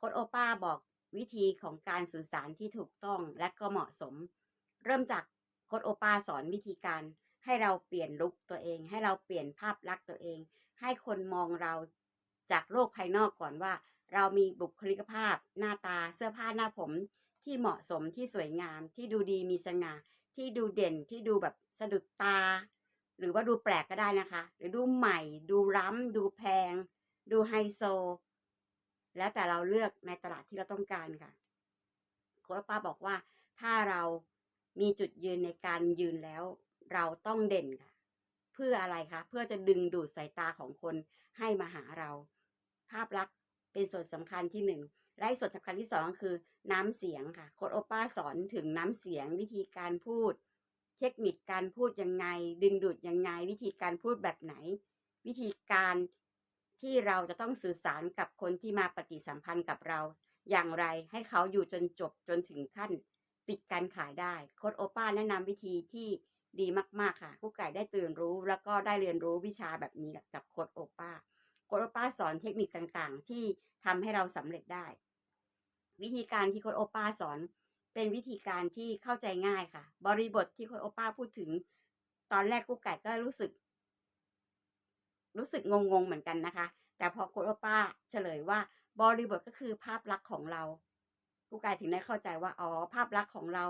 โค้ดโอป้าบอกวิธีของการสื่อสารที่ถูกต้องและก็เหมาะสม เริ่มจากโค้ดโอป้าสอนวิธีการให้เราเปลี่ยนลุคตัวเอง ให้เราเปลี่ยนภาพลักษณ์ตัวเอง ให้คนมองเราจากโลกภายนอกก่อนว่า เรามีบุคลิกภาพ หน้าตาเสื้อผ้าหน้าผมที่เหมาะสมที่สวยงาม ที่ดูดีมีสง่าที่ดูเด่นที่ดูแบบสะดุดตา หรือว่าดูแปลกก็ได้นะคะ หรือดูใหม่ ดูล้ำดูแพง ดูไฮโซ แล้วแต่เราเลือกในตลาดที่เราต้องการค่ะโค้ชป้าบอกว่าถ้าเรามีจุดยืนในการยืนแล้ว เราต้องเด่นค่ะ เพื่ออะไรคะเพื่อจะดึงดูดสายตาของคนให้มาหาเรา ภาพลักษณ์เป็นส่วนสำคัญที่หนึ่งและส่วนสำคัญที่สองคือน้ำเสียงค่ะโค้ดโอป้าสอนถึงน้ำเสียงวิธีการพูด เทคนิคการพูดยังไง ดึงดูดยังไง วิธีการพูดแบบไหน วิธีการ ที่เราจะต้องสื่อสารกับคนที่มาปฏิสัมพันธ์กับเรา อย่างไรให้เขาอยู่จนจบจนถึงขั้นปิดการขายได้โค้ดโอป้าแนะนำวิธีที่ดีมาก ๆ ค่ะผู้ไก่ได้ตื่นรู้ แล้วก็ได้เรียนรู้วิชาแบบนี้กับโค้ดโอป้าโค้ดโอป้าสอนเทคนิคต่างๆ ที่ทำให้เราสำเร็จได้ วิธีการที่โค้ดโอป้าสอนเป็นวิธีการที่เข้าใจง่ายค่ะ บริบทที่โค้ดโอป้าพูดถึง ตอนแรกกุ๊กไก่ก็รู้สึก รู้สึกงงๆเหมือนกันนะคะ แต่พอโคดโอป้าเฉลยว่าบริบทก็คือภาพลักษณ์ของเรากุ๊กไก่ถึงได้เข้าใจว่าอ๋อภาพลักษณ์ของเรา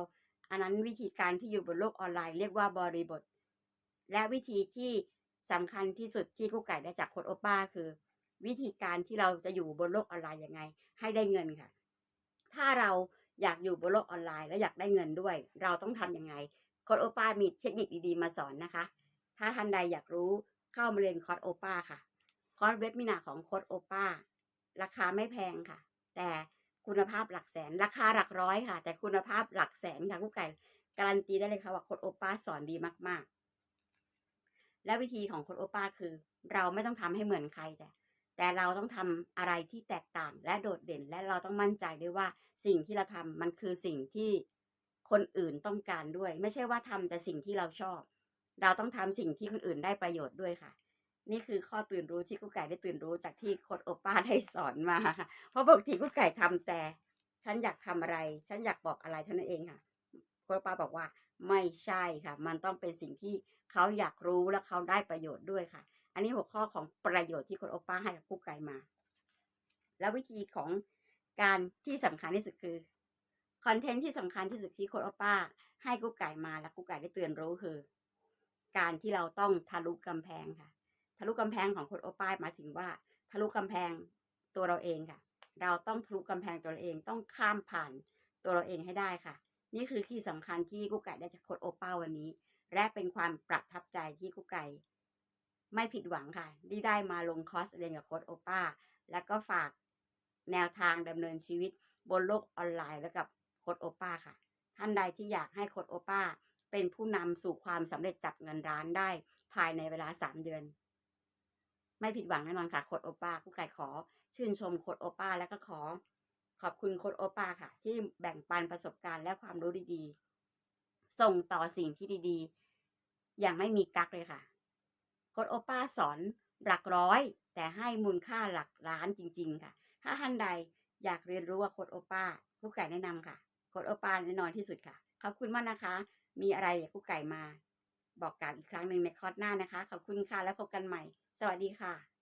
อันนั้นวิธีการที่อยู่บนโลกออนไลน์เรียกว่าบริบท และวิธีที่สำคัญที่สุดที่กุ๊กไก่ได้จากโคดโอป้าคือ วิธีการที่เราจะอยู่บนโลกออนไลน์ยังไง ให้ได้เงินค่ะ ถ้าเราอยากอยู่บนโลกออนไลน์ แล้วอยากได้เงินด้วย เราต้องทำยังไงโคดโอป้ามีเทคนิคดีๆมาสอนนะคะ ถ้าท่านใดอยากรู้ เข้ามาเรียนคอร์สโอป้าค่ะ คอร์สเว็บมินาของโค้ดโอป้า ราคาไม่แพงค่ะ แต่คุณภาพหลักแสน ราคาหลักร้อยค่ะ แต่คุณภาพหลักแสนค่ะผู้ไก่ การันตีได้เลยค่ะว่าโค้ดโอป้าสอนดีมาก ๆ และวิธีของโค้ดโอป้าคือ เราไม่ต้องทำให้เหมือนใครแต่แต่เราต้องทำอะไรที่แตกต่างและโดดเด่น และเราต้องมั่นใจด้วยว่าสิ่งที่เราทำมันคือสิ่งที่คนอื่นต้องการด้วย ไม่ใช่ว่าทำแต่สิ่งที่เราชอบ เราต้องทำสิ่งที่คนอื่นได้ประโยชน์ด้วยค่ะ นี่คือข้อตื่นรู้ที่กุ๊กไก่ได้ตื่นรู้จากที่โค้ดโอป้าได้สอนมาค่ะเพราะปกติกุ๊กไก่ทำแต่ ฉันอยากทำอะไร ฉันอยากบอกอะไรเท่านั้นเองค่ะโค้ดโอป้าบอกว่าไม่ใช่ค่ะ มันต้องเป็นสิ่งที่เขาอยากรู้และเขาได้ประโยชน์ด้วยค่ะ อันนี้หัวข้อของประโยชน์ที่โค้ดโอป้าให้กับกุ๊กไก่มา แล้ววิธีของการที่สำคัญที่สุดคือคอนเทนต์ที่สำคัญที่สุดที่โค้ดโอป้าให้กุ๊กไก่มาและกุ๊กไก่ได้เตือนรู้คือ การที่เราต้องทะลุกำแพงค่ะ ทะลุกำแพงของโค้ดโอป้าหมายถึงว่า ทะลุกำแพงตัวเราเองค่ะ เราต้องทะลุกำแพงตัวเราเองต้องข้ามผ่านตัวเราเองให้ได้ค่ะ นี่คือที่สำคัญที่กุ๊กไก่ได้จากโคดโอป้าวันนี้ และเป็นความประทับใจที่กุ๊กไก่ไม่ผิดหวังค่ะที่ได้มาลงคอร์สเรียนกับโค้ดโอป้า แล้วก็ฝากแนวทางดำเนินชีวิตบนโลกออนไลน์แล้วกับโค้ดโอป้าค่ะ ท่านใดที่อยากให้โค้ดโอป้า เป็นผู้นำสู่ความสำเร็จจับเงินร้านได้ภายในเวลาสามเดือน ไม่ผิดหวังแน่นอนค่ะโคดโอป้าผู้ไก่ขอ ชื่นชมโคดโอป้าแล้วก็ขอ ขอบคุณโคดโอป้าค่ะ ที่แบ่งปันประสบการณ์และความรู้ดีๆ ส่งต่อสิ่งที่ดีๆ อย่างไม่มีกักเลยค่ะโคดโอป้าสอนหลักร้อย แต่ให้มูลค่าหลักล้านจริง ๆ ค่ะ ถ้าท่านใดอยากเรียนรู้ว่าโคดโอป้าผู้ไก่แนะนำค่ะโคดโอป้าแน่นอนที่สุดค่ะ ขอบคุณมากนะคะ มีอะไรอยากผู้ไก่มา บอกกล่าวอีกครั้งหนึ่งในคอร์สหน้านะคะ ขอบคุณค่ะแล้วพบกันใหม่ สวัสดีค่ะ